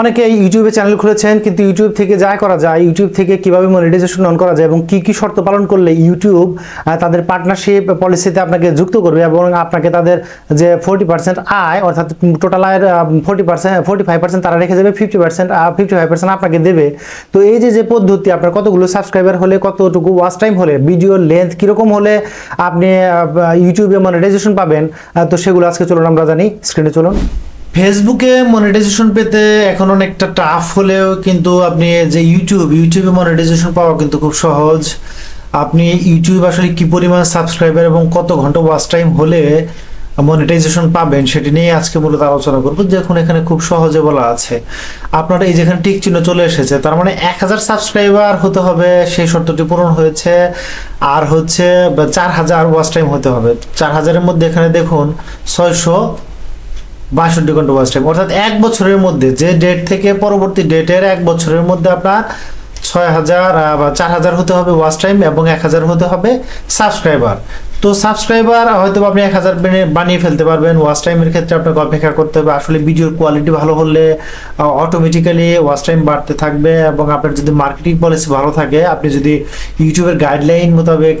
অনেকে ইউটিউবে চ্যানেল খুলেছেন, কিন্তু ইউটিউব থেকে যা করা যায় ইউটিউব থেকে কীভাবে মনিটাইজেশন অন করা যায় এবং কি কি শর্ত পালন করলে ইউটিউব তাদের পার্টনারশিপ পলিসিতে আপনাকে যুক্ত করবে এবং আপনাকে তাদের যে ফোর্টি পার্সেন্ট আয়, অর্থাৎ টোটাল আয়ের forty percent forty five percent তারা রেখে যাবে fifty percent fifty five percent আপনাকে দেবে। তো এই যে যে পদ্ধতি, আপনার কতগুলো সাবস্ক্রাইবার হলে, কতটুকু ওয়াচ টাইম হলে ভিডিওর লেন্থ কীরকম হলে আপনি ইউটিউবে মনিটাইজেশন পাবেন তো সেগুলো আজকে চলুন আমরা জানি। স্ক্রিনে চলুন। ফেসবুকে মনিটাইজেশন পেতে এখন অনেকটা টাফ হলেও কিন্তু আপনি যে ইউটিউব ইউটিউবে মনিটাইজেশন পাওয়া কিন্তু খুব সহজ। আপনি ইউটিউব আসলে কি পরিমাণ সাবস্ক্রাইবার এবং কত ঘণ্টা ওয়াচ টাইম হলে মনিটাইজেশন পাবেন সেটি নিয়ে আজকে মূলত আলোচনা করব। দেখুন, এখানে খুব সহজে বলা আছে। আপনারা এই যেখানে টিক চিহ্ন চলে এসেছে, তার মানে এক হাজার সাবস্ক্রাইবার হতে হবে, সেই শর্তটি পূরণ হয়েছে। আর হচ্ছে চার হাজার ওয়াচ টাইম হতে হবে। চার হাজারের মধ্যে এখানে দেখুন, ছয়শো বাষট্টি ঘণ্টা ওয়াচ টাইম অর্থাৎ এক বছরের মধ্যে, যে ডেট থেকে পরবর্তী ডেটের এক বছরের মধ্যে আপনার ছয় হাজার বা চার হাজার হতে হবে ওয়াচ টাইম এবং এক হাজার হতে হবে সাবস্ক্রাইবার তো সাবস্ক্রাইবার হয়তো আপনি এক হাজার বানিয়ে ফেলতে পারবেন। ওয়াচ টাইমের ক্ষেত্রে আপনাকে অপেক্ষা করতে হবে। আসলে ভিডিওর কোয়ালিটি ভালো হলে অটোমেটিক্যালি ওয়াচ টাইম বাড়তে থাকবে এবং আপনার যদি মার্কেটিং পলিসি ভালো থাকে, আপনি যদি ইউটিউবের গাইডলাইন মোতাবেক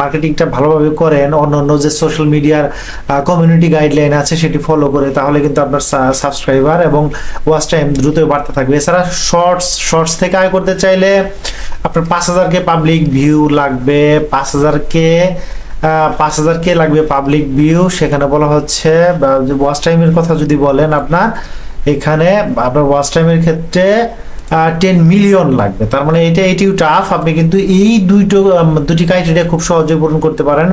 মার্কেটিংটা ভালোভাবে করেন অন্য অন্য যে সোশ্যাল মিডিয়ার কমিউনিটি গাইডলাইন আছে সেটি ফলো করে, তাহলে কিন্তু আপনার সাবস্ক্রাইবার এবং ওয়াচ টাইম দ্রুত বাড়তে থাকবে। এছাড়া শর্টস শর্টস থেকে আয় করতে চাইলে আপনার পাঁচ হাজার কে পাবলিক ভিউ লাগবে। পাঁচ হাজার কে পাঁচ হাজার কে লাগবে পাবলিক ভিউ সেখানে বলা হচ্ছে ওয়াচ টাইমের কথা যদি বলেন আপনার, এখানে আপনার ওয়াচ টাইমের ক্ষেত্রে টেন মিলিয়ন লাগবে। তার মানে এটা এটিও টাফ আপনি কিন্তু এই দুইটো দুটি ক্রাইটেরিয়া খুব সহজে পূরণ করতে পারেন।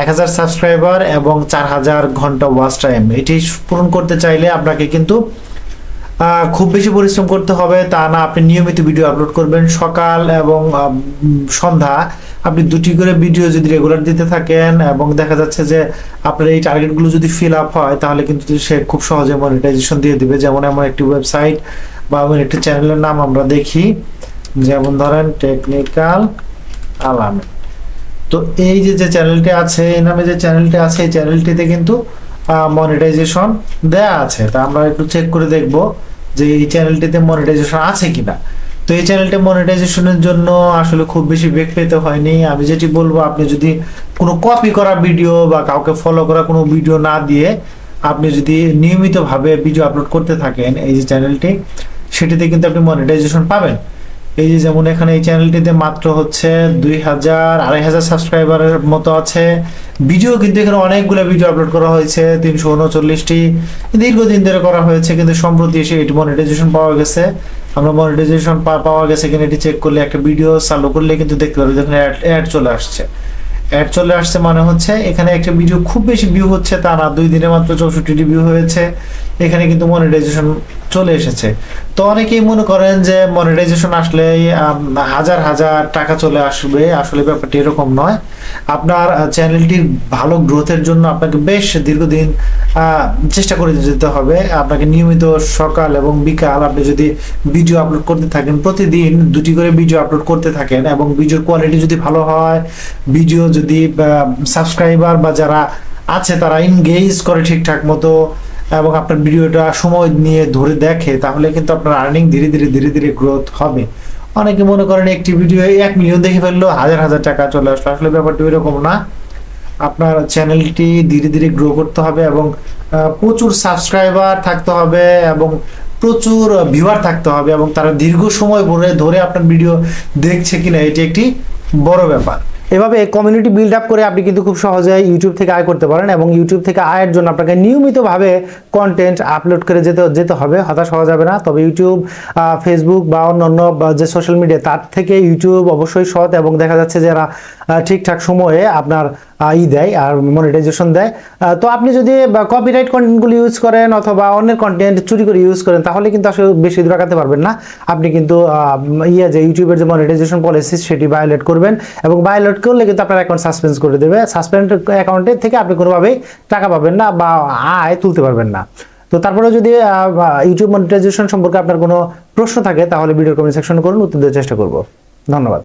এক হাজার সাবস্ক্রাইবার এবং চার হাজার ঘণ্টা ওয়াচ টাইম এটি পূরণ করতে চাইলে আপনাকে কিন্তু খুব বেশি পরিশ্রম করতে হবে, তা না আপনি নিয়মিত ভিডিও আপলোড করবেন। সকাল এবং সন্ধ্যা আপনি দুটি করে ভিডিও যদি রেগুলার দিতে থাকেন এবং দেখা যাচ্ছে যে আপনার এই টার্গেটগুলো যদি ফিল আপ হয়, তাহলে কিন্তু সে খুব সহজে মনিটাইজেশন দিয়ে দিবে। যেমন এমন একটি ওয়েবসাইট বা এমন একটি চ্যানেলের নাম আমরা দেখি। যেমন ধরেন টেকনিক্যাল আলামে তো এই যে যে চ্যানেলটি আছে, এই নামে যে চ্যানেলটি আছে, এই চ্যানেলটিতে কিন্তু মনিটাইজেশন দেয়া আছে। তা আমরা একটু চেক করে দেখব। যে এই চ্যানেলটিতে মনিটাইজেশন আছে কিনা। তো এই চ্যানেলটি মনিটাইজেশনের জন্য আসলে খুব বেশি বেগ পেতে হয়নি। আমি যেটি বলব, আপনি যদি কোনো কপি করা ভিডিও বা কাউকে ফলো করা কোনো ভিডিও না দিয়ে আপনি যদি নিয়মিতভাবে ভিডিও আপলোড করতে থাকেন এই যে চ্যানেলটি সেটিতে কিন্তু আপনি মনিটাইজেশন পাবেন। এই যে যেমন এখানে এই চ্যানেলটিতে মাত্র হচ্ছে দুই হাজার আড়াই হাজার সাবস্ক্রাইবারের মতো আছে। ভিডিও কিন্তু এখানে অনেকগুলো ভিডিও আপলোড করা হয়েছে, তিনশো উনচল্লিশটি। দীর্ঘদিন ধরে করা হয়েছে, কিন্তু সম্প্রতি এসে এটি মনিটাইজেশন পাওয়া গেছে। আমরা মনিটাইজেশন পাওয়া গেছে কিনা এটি চেক করলে একটা ভিডিও চালু করলে কিন্তু দেখতে পারবে যেখানে অ্যাড চলে আসছে। অ্যাড চলে আসছে মানে হচ্ছে এখানে একটা ভিডিও খুব বেশি ভিউ হচ্ছে, তা না, দুই দিনে মাত্র চৌষট্টিটি ভিউ হয়েছে। এখানে কিন্তু মনিটাইজেশন চলে এসেছে। তো অনেকেই মনে করেন যে মনিটাইজেশন আসলে হাজার হাজার টাকা চলে আসবে। আসলে ব্যাপারটি এরকম নয়। আপনার চ্যানেলটির ভালো গ্রোথের জন্য আপনাকে বেশ দীর্ঘদিন চেষ্টা করে যেতে হবে। আপনাকে নিয়মিত সকাল এবং বিকাল আপনি যদি ভিডিও আপলোড করতে থাকেন, প্রতিদিন দুটি করে ভিডিও আপলোড করতে থাকেন এবং ভিডিওর কোয়ালিটি যদি ভালো হয় ভিডিও যদি সাবস্ক্রাইবার বা যারা আছে তারা ইনগেজ করে ঠিকঠাক মতো এবং আপনার ভিডিওটা সময় নিয়ে ধরে দেখে, তাহলে কিন্তু আপনার আর্নিং ধীরে ধীরে ধীরে ধীরে গ্রোথ হবে। অনেকে মনে করেন একটি ভিডিও এক মিলিয়ন দেখে ফেলল, হাজার হাজার টাকা চলে আসলো। আসলে ব্যাপারটা এরকম না। আপনার চ্যানেলটি ধীরে ধীরে গ্রো করতে হবে এবং প্রচুর সাবস্ক্রাইবার থাকতে হবে এবং প্রচুর ভিউয়ার থাকতে হবে এবং তারা দীর্ঘ সময় ধরে ধরে আপনার ভিডিও দেখছে কিনা, এটি একটি বড় ব্যাপার। এভাবে কমিউনিটি বিল্ড আপ করে আপনি কিন্তু খুব সহজে ইউটিউব থেকে আয় করতে পারেন এবং ইউটিউব থেকে আয়ের জন্য আপনাকে নিয়মিতভাবে কন্টেন্ট আপলোড করে যেতে যেতে হবে। হতাশ হওয়া যাবে না। তবে ইউটিউব ফেসবুক বা অন্যান্য যে সোশ্যাল মিডিয়া তার থেকে ইউটিউব অবশ্যই সৎ এবং দেখা যাচ্ছে যারা ঠিকঠাক সময়ে আপনার ই দেয় আর মনিটাইজেশন দেয়। তো আপনি যদি কপিরাইট কন্টেন্টগুলো ইউজ করেন অথবা অন্যের কন্টেন্ট চুরি করে ইউজ করেন, তাহলে কিন্তু আসলে বেশি দূর আগাতে পারবেন না। আপনি কিন্তু ইয়ে যে ইউটিউবের যে মনিটাইজেশন পলিসি সেটি ভায়োলেট করবেন এবং ভায়োলেট করলে কিন্তু আপনার অ্যাকাউন্ট সাসপেন্ড করে দেবে। সাসপেন্ড অ্যাকাউন্টে থেকে আপনি কোনোভাবেই টাকা পাবেন না বা আয় তুলতে পারবেন না। তো তারপরে যদি ইউটিউব মনিটাইজেশন সম্পর্কে আপনার কোনো প্রশ্ন থাকে, তাহলে ভিডিও কমেন্ট সেকশনে করুন, উত্তর দেওয়ার চেষ্টা করব। ধন্যবাদ।